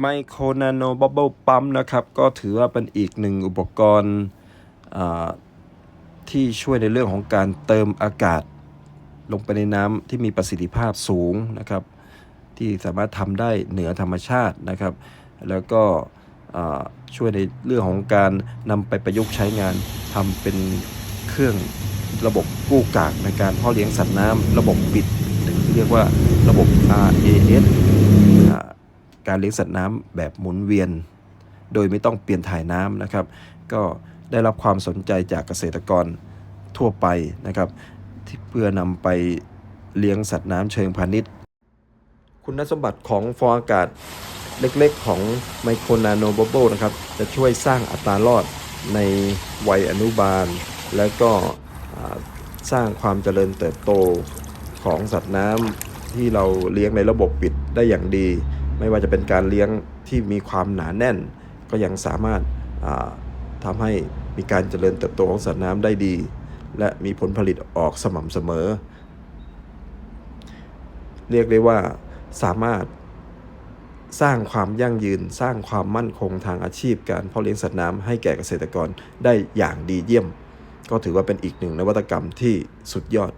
ไมโครนาโนบับเบิลปั๊มนะครับ ก็ถือว่าเป็นอีกหนึ่งอุปกรณ์ที่ช่วยในเรื่องของการเติมอากาศ ลงไปในน้ำที่มีประสิทธิภาพสูงนะครับ ที่สามารถทำได้เหนือธรรมชาตินะครับ แล้วก็ช่วยในเรื่องของการนำไปประยุกต์ใช้งานทำเป็นเครื่องระบบกู้กากในการพาะเลี้ยงสัตว์น้ำระบบปิดหรือเรียกว่าระบบ RAS การเลี้ยงสัตว์น้ำแบบหมุนเวียน โดยไม่ต้องเปลี่ยนถ่ายน้ำนะครับ ก็ได้รับความสนใจจากเกษตรกรทั่วไปนะครับที่เพื่อนำไปเลี้ยงสัตว์น้ำเชิงพาณิชย์ คุณสมบัติของฟองอากาศเล็กๆ ของไมโครนาโนบับเบิลนะครับ จะช่วยสร้างอัตรารอดในวัยอนุบาล และก็สร้างความเจริญเติบโตของสัตว์น้ำที่เราเลี้ยงในระบบปิดได้อย่างดี ไม่ว่าจะเป็นการเลี้ยงที่มีความหนาแน่น ก็ยังสามารถาทำให้มีการเจริญเติบโตของสัตว์น้ำได้ดี และมีผลผลิตออกสม่ำเสมอ เรียกได้ว่าสามารถสร้างความยั่งยืนสร้างความมั่นคงทางอาชีพการเพาะเลี้ยงสัตว์น้ำให้แก่เกษตรกรได้อย่างดีเยี่ยม ก็ถือว่าเป็นอีกหนึ่งนวัตกรรมที่สุดยอด